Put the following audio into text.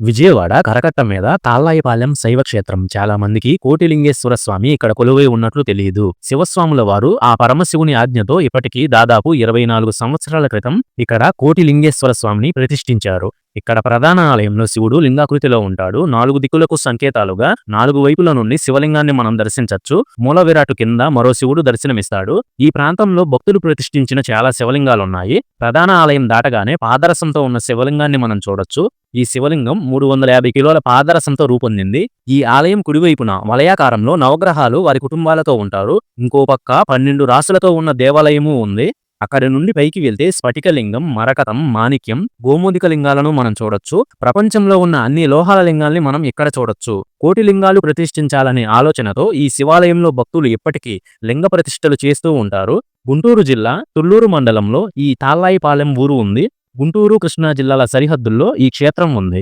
విజయవాడ కరకట్ట మీద తాళ్ళాయిపాలెం శైవ క్షేత్రం చాలా మందికి కోటిలింగేశ్వర స్వామి ఇక్కడ కొలువై ఉన్నట్లు తెలియదు. శివస్వాముల వారు ఆ పరమశివుని ఆజ్ఞతో ఇప్పటికీ దాదాపు ఇరవై నాలుగు సంవత్సరాల క్రితం ఇక్కడ కోటిలింగేశ్వర స్వామిని ప్రతిష్ఠించారు. ఇక్కడ ప్రధాన ఆలయంలో శివుడు లింగాకృతిలో ఉంటాడు. నాలుగు దిక్కులకు సంకేతాలుగా నాలుగు వైపుల నుండి శివలింగాన్ని మనం దర్శించవచ్చు మూల విరాటు కింద మరో శివుడు దర్శనమిస్తాడు. ఈ ప్రాంతంలో భక్తులు ప్రతిష్ఠించిన చాలా శివలింగాలున్నాయి. ప్రధాన ఆలయం దాటగానే పాదరసంతో ఉన్న శివలింగాన్ని మనం చూడొచ్చు. ఈ శివలింగం మూడు వందల యాభై కిలోల పాదరసంతో రూపొందింది. ఈ ఆలయం కుడివైపున వలయాకారంలో నవగ్రహాలు వారి కుటుంబాలతో ఉంటారు. ఇంకో పక్క పన్నెండు రాసులతో ఉన్న దేవాలయము ఉంది. అక్కడి నుండి పైకి వెళ్తే స్ఫటికలింగం మరకతం మాణిక్యం గోమోదిక లింగాలను మనం చూడొచ్చు. ప్రపంచంలో ఉన్న అన్ని లోహాల లింగాల్ని మనం ఇక్కడ చూడొచ్చు. కోటి లింగాలు ప్రతిష్ఠించాలనే ఆలోచనతో ఈ శివాలయంలో భక్తులు ఇప్పటికీ లింగ ప్రతిష్టలు చేస్తూ ఉంటారు. గుంటూరు జిల్లా తుళ్ళూరు మండలంలో ఈ తాళ్ళాయిపాలెం ఊరు ఉంది. గుంటూరు కృష్ణా జిల్లాల సరిహద్దుల్లో ఈ క్షేత్రం ఉంది.